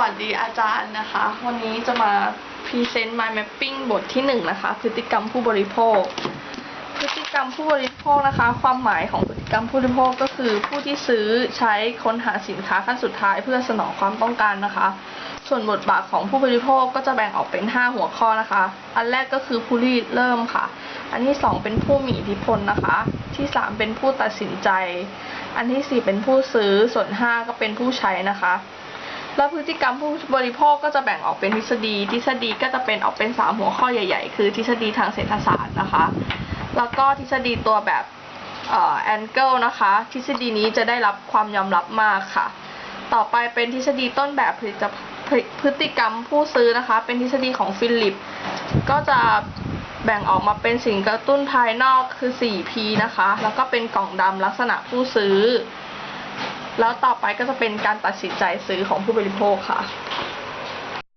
วัสดีอาจารย์นะคะ วันนี้จะมาพรีเซนต์ mind mapping บทที่หนึ่งนะคะ พฤติกรรมผู้บริโภค พฤติกรรมผู้บริโภคนะคะ ความหมายของพฤติกรรมผู้บริโภคก็คือ ผู้ที่ซื้อใช้ค้นหาสินค้าขั้นสุดท้ายเพื่อสนองความต้องการนะคะ ส่วนบทบาทของผู้บริโภคก็จะแบ่งออกเป็น 5 หัวข้อนะคะ อันแรกก็คือผู้ริเริ่มค่ะ อันที่ 2 เป็นผู้มีอิทธิพลนะคะ ที่ 3 เป็นผู้ตัดสินใจ อันที่ 4 เป็นผู้ซื้อ ส่วน 5 ก็เป็นผู้ใช้นะคะ แล้วพฤติกรรมผู้บริโภคก็จะแบ่งออกเป็นทฤษฎี ทฤษฎีก็จะเป็นออกเป็น 3 หัวข้อใหญ่ ๆ คือทฤษฎีทางเศรษฐศาสตร์นะคะ แล้วก็ทฤษฎีตัวแบบแองเกิลนะคะ ทฤษฎีนี้จะได้รับความยอมรับมากค่ะ ต่อไปเป็นทฤษฎีต้นแบบผลิตพฤติกรรมผู้ซื้อนะคะ เป็นทฤษฎีของฟิลิป ก็จะแบ่งออกมาเป็นสิ่งกระตุ้นภายนอกคือ 4P นะคะ แล้วก็เป็นกล่องดำลักษณะผู้ซื้อ แล้วต่อไปก็จะเป็นการตัดสินใจซื้อของผู้บริโภคค่ะ